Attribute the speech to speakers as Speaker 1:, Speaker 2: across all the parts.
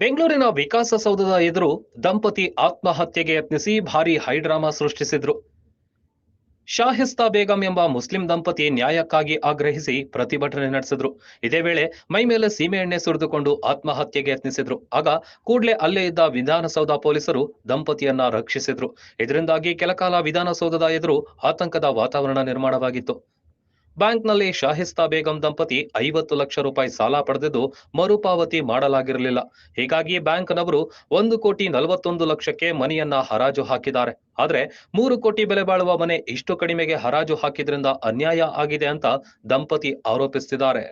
Speaker 1: ಬೆಂಗಳೂರಿನ ವಿಕಾಸಸೌಧದ ಎದುರು ದಂಪತಿ ಆತ್ಮಹತ್ಯೆಗೆ ಯತ್ನಿಸಿ ಭಾರಿ ಹೈಡ್ರಾಮಾ ಸೃಷ್ಟಿಸಿದ್ರು. ಶಾಹಿಸ್ತಾ ಬೇಗಂ ಎಂಬ ಮುಸ್ಲಿಂ ದಂಪತಿ ನ್ಯಾಯಕ್ಕಾಗಿ ಆಗ್ರಹಿಸಿ ಪ್ರತಿಭಟನೆ ನಡೆಸಿದ್ರು. ಇದೇ ವೇಳೆ ಮೈ ಮೇಲೆ ಸೀಮೆ ಸುರಿದುಕೊಂಡು ಆತ್ಮಹತ್ಯೆಗೆ ಯತ್ನಿಸಿದ್ರು. ಆಗ ಕೂಡಲೇ ಅಲ್ಲೇ ಇದ್ದ ವಿಧಾನಸೌಧ ಪೊಲೀಸರು ದಂಪತಿಯನ್ನ ರಕ್ಷಿಸಿದ್ರು. ಇದರಿಂದಾಗಿ ಕೆಲಕಾಲ ವಿಧಾನಸೌಧದ ಎದುರು ಆತಂಕದ ವಾತಾವರಣ ನಿರ್ಮಾಣವಾಗಿತ್ತು. ಬ್ಯಾಂಕ್ನಲ್ಲಿ ಶಾಹಿಸ್ತಾ ಬೇಗಂ ದಂಪತಿ ಐವತ್ತು ಲಕ್ಷ ರೂಪಾಯಿ ಸಾಲ ಪಡೆದಿದ್ದು ಮರುಪಾವತಿ ಮಾಡಲಾಗಿರಲಿಲ್ಲ. ಹೀಗಾಗಿ ಬ್ಯಾಂಕ್ನವರು ಒಂದು ಕೋಟಿ ನಲವತ್ತೊಂದು ಲಕ್ಷಕ್ಕೆ ಮನೆಯನ್ನ ಹರಾಜು ಹಾಕಿದ್ದಾರೆ. ಆದ್ರೆ ಮೂರು ಕೋಟಿ ಬೆಲೆ ಬಾಳುವ ಮನೆ ಇಷ್ಟು ಕಡಿಮೆಗೆ ಹರಾಜು ಹಾಕಿದ್ರಿಂದ ಅನ್ಯಾಯ ಆಗಿದೆ ಅಂತ ದಂಪತಿ ಆರೋಪಿಸುತ್ತಿದ್ದಾರೆ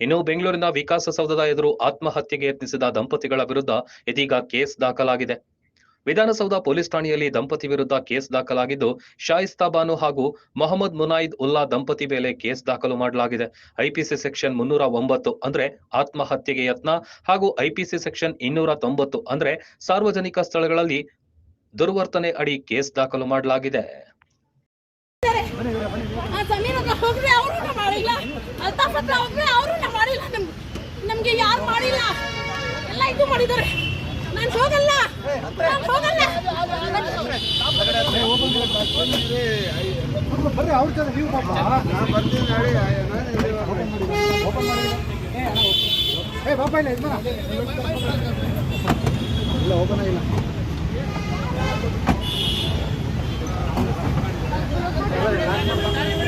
Speaker 1: ಇನ್ನು ಬೆಂಗಳೂರಿನ ವಿಕಾಸಸೌಧದ ಎದುರು ಆತ್ಮಹತ್ಯೆಗೆ ಯತ್ನಿಸಿದ ದಂಪತಿಗಳ ವಿರುದ್ಧ ಇದೀಗ ಕೇಸ್ ದಾಖಲಾಗಿದೆ. ವಿಧಾನಸೌಧ ಪೊಲೀಸ್ ಠಾಣೆಯಲ್ಲಿ ದಂಪತಿ ವಿರುದ್ಧ ಕೇಸ್ ದಾಖಲಾಗಿದ್ದು ಶಾಯಿಸ್ತಾ ಬಾನು ಹಾಗೂ ಮೊಹಮ್ಮದ್ ಮುನಾಯಿದ್ ಉಲ್ಲಾ ದಂಪತಿ ಮೇಲೆ ಕೇಸ್ ದಾಖಲು ಮಾಡಲಾಗಿದೆ. ಐಪಿಸಿ ಸೆಕ್ಷನ್ ಮುನ್ನೂರ ಒಂಬತ್ತು ಅಂದ್ರೆ ಆತ್ಮಹತ್ಯೆಗೆ ಯತ್ನ ಹಾಗೂ ಐಪಿಸಿ ಸೆಕ್ಷನ್ ಇನ್ನೂರ ತೊಂಬತ್ತು ಅಂದ್ರೆ ಸಾರ್ವಜನಿಕ ಸ್ಥಳಗಳಲ್ಲಿ ದುರ್ವರ್ತನೆ ಅಡಿ ಕೇಸ್ ದಾಖಲು ಮಾಡಲಾಗಿದೆ.
Speaker 2: ನಮ್ಗೆ ಯಾರು ಮಾಡಿಲ್ಲ. ಎಲ್ಲ ಇದು ಮಾಡಿದ್ದಾರೆ. ನಾನು ಹೋಗಲ್ಲ.
Speaker 3: ಬರ್ರಿ ಅವ್ರ ಜೊತೆ ನೀವು ಪಾಪ ಏ ಪಾಪ ಇಲ್ಲ ಇದು ಇಲ್ಲ ಓಪನ್ ಆಗಿಲ್ಲ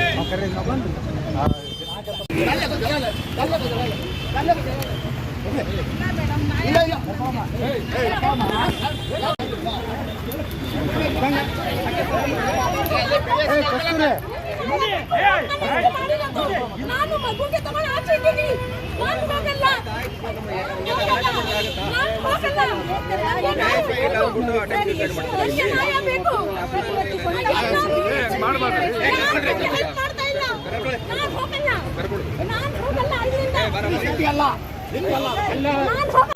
Speaker 3: ಆ, ಕರ್ರಿ, ನಾವು ಬಂದ್ರಿ. ಇಲ್ಲ ಇಲ್ಲ ಏ ಕಸ್ತೂರಿ
Speaker 2: ನಾನು ಮಗುಗೆ ನಾನು ನಾನು ಹೋಗಲ್ಲ.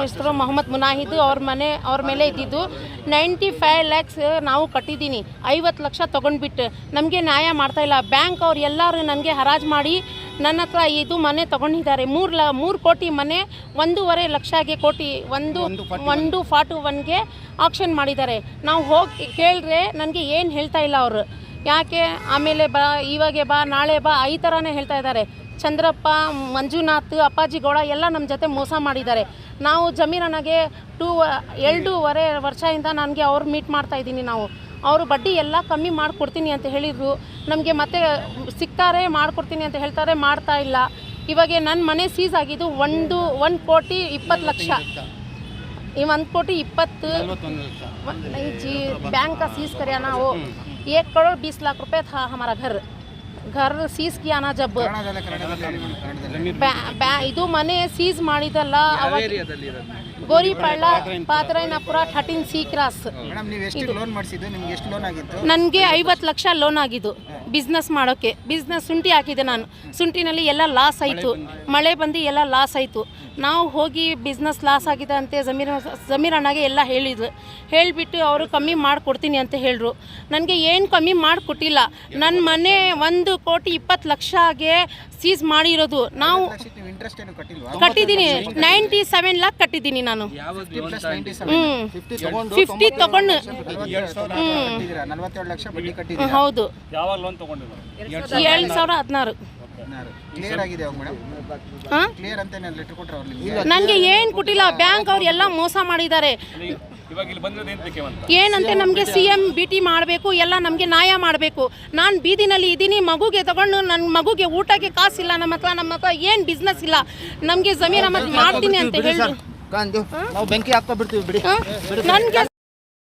Speaker 4: ಹೆಸರು ಮೊಹಮ್ಮದ್ ಮುನಾಹಿದ್ ಅವ್ರ ಮನೆ ಅವ್ರ ಮೇಲೆ ಇದ್ದಿದ್ದು. ನೈಂಟಿ ಫೈವ್ ಲ್ಯಾಕ್ಸ್ ನಾವು ಕಟ್ಟಿದ್ದೀನಿ. ಐವತ್ತು ಲಕ್ಷ ತೊಗೊಂಡ್ಬಿಟ್ಟು. ನಮಗೆ ನ್ಯಾಯ ಮಾಡ್ತಾ ಇಲ್ಲ. ಬ್ಯಾಂಕ್ ಅವ್ರು ಎಲ್ಲರೂ ನನಗೆ ಹರಾಜು ಮಾಡಿ ನನ್ನ ಹತ್ರ ಇದು ಮನೆ ತೊಗೊಂಡಿದ್ದಾರೆ. ಮೂರು ಲ ಮೂರು ಕೋಟಿ ಮನೆ ಒಂದೂವರೆ ಲಕ್ಷಗೆ ಕೋಟಿ ಒಂದು ಒಂದು ಫಾರ್ಟು ಒನ್ಗೆ ಆಕ್ಷನ್ ಮಾಡಿದ್ದಾರೆ. ನಾವು ಹೋಗಿ ಕೇಳಿದ್ರೆ ನನಗೆ ಏನು ಹೇಳ್ತಾ ಇಲ್ಲ ಅವರು. ಯಾಕೆ? ಆಮೇಲೆ ಬಾ ಇವಾಗೆ ಬಾ ನಾಳೆ ಬಾ ಈ ಥರನೇ ಹೇಳ್ತಾ ಇದ್ದಾರೆ. ಚಂದ್ರಪ್ಪ ಮಂಜುನಾಥ್ ಅಪ್ಪಾಜಿ ಗೌಡ ಎಲ್ಲ ನಮ್ಮ ಜೊತೆ ಮೋಸ ಮಾಡಿದ್ದಾರೆ. ನಾವು ಜಮೀರಣ್ಣಗೆ ಟೂ ಎರಡೂವರೆ ವರ್ಷದಿಂದ ನನಗೆ ಅವ್ರು ಮೀಟ್ ಮಾಡ್ತಾ ಇದ್ದೀನಿ ನಾವು. ಅವರು ಬಡ್ಡಿ ಎಲ್ಲ ಕಮ್ಮಿ ಮಾಡಿಕೊಡ್ತೀನಿ ಅಂತ ಹೇಳಿದರು. ನಮಗೆ ಮತ್ತೆ ಸಿಗ್ತಾರೆ ಮಾಡಿಕೊಡ್ತೀನಿ ಅಂತ ಹೇಳ್ತಾರೆ ಮಾಡ್ತಾ ಇಲ್ಲ. ಇವಾಗ ನನ್ನ ಮನೆ ಸೀಸ್ ಆಗಿದ್ದು ಒಂದು ಒಂದು ಕೋಟಿ ಇಪ್ಪತ್ತು ಲಕ್ಷ. ಈ ಒಂದು ಕೋಟಿ ಇಪ್ಪತ್ತು ಜಿ ಬ್ಯಾಂಕ್ ಸೀಸ್ ಕರೆಯ ನಾವು ಏಕ್ ಕರೋಡ್ ಬೀಸ್ ಲಾಖ ರೂಪಾಯಿ ಥಾ ಹಮಾರ ಘರ್. ಘರ್ ಸೀಸ್ ಕಿಯಾ ಜಬ್. ಇದು ಮನೆ seize ಮಾಡಿದಲ್ಲ Goripalya Pathrayanapura thirteen C cross. ನನಗೆ ಐವತ್ತು ಲಕ್ಷ ಲೋನ್ ಆಗಿದ್ದು ಬಿಸ್ನೆಸ್ ಮಾಡೋಕ್ಕೆ ಬಿಸ್ನೆಸ್ ಶುಂಠಿ ಹಾಕಿದೆ ನಾನು. ಶುಂಠಿನಲ್ಲಿ ಎಲ್ಲ ಲಾಸ್ ಆಯಿತು. ಮಳೆ ಬಂದು ಎಲ್ಲ ಲಾಸ್ ಆಯಿತು. ನಾವು ಹೋಗಿ ಬಿಸ್ನೆಸ್ ಲಾಸ್ ಆಗಿದೆ ಅಂತ ಜಮೀರ್ ಜಮೀರ್ ಅಣ್ಣಗೆ ಎಲ್ಲ ಹೇಳಿದ್ರು. ಹೇಳಿಬಿಟ್ಟು ಅವರು ಕಮ್ಮಿ ಮಾಡಿಕೊಡ್ತೀನಿ ಅಂತ ಹೇಳಿದ್ರು ನನಗೆ ಏನು ಕಮ್ಮಿ ಮಾಡಿಕೊಟ್ಟಿಲ್ಲ. ನನ್ನ ಮನೆ ಒಂದು ಕೋಟಿ ಇಪ್ಪತ್ತು ಲಕ್ಷಗೆ ಸೀಸ್ ಮಾಡಿರೋದು. ನಾವು ಕಟ್ಟಿದ್ದೀನಿ. ನೈಂಟಿ ಸೆವೆನ್ ಲಾಕ್ ಕಟ್ಟಿದ್ದೀನಿ ನಾನು. ಹ್ಮ್.
Speaker 3: ಫಿಫ್ಟಿ ತಗೊಂಡು.
Speaker 4: ಹ್ಮ್, ಹೌದು. ಎರಡ್ ಸಾವಿರ ಹದಿನಾರು. ನನಗೆ ಏನು ಕೊಟ್ಟಿಲ್ಲ. ಬ್ಯಾಂಕ್ ಅವ್ರು ಎಲ್ಲ ಮೋಸ ಮಾಡಿದ್ದಾರೆ.
Speaker 5: ಇವಾಗ ಇಲ್ಲಿ ಬಂದಿರೋದು ಏನ್ ಅಂತ?
Speaker 4: ಏನಂತೆ ನಮಗೆ ಸಿ ಎಂ ಬಿ ಟಿ ಮಾಡಬೇಕು ಎಲ್ಲ ನಮಗೆ ನ್ಯಾಯ ಮಾಡಬೇಕು. ನಾನು ಬೀದಿನಲ್ಲಿ ಇದ್ದೀನಿ ಮಗುಗೆ ತಗೊಂಡು ನನ್ನ ಮಗುಗೆ ಊಟಕ್ಕೆ ಕಾಸಿಲ್ಲ ನಮ್ಮ ಹತ್ರ ನಮ್ಮ ಹತ್ರ ಏನು ಬಿಸ್ನೆಸ್ ಇಲ್ಲ. ನಮಗೆ ಜಮೀನ್ ಮಾಡ್ತೀನಿ ಅಂತ ಹೇಳಿ.
Speaker 3: ನಾವು ಬೆಂಕಿ ಹಾಕೋ ಬಿಡ್ತೀವಿ ಬಿಡಿ
Speaker 4: ನನಗೆ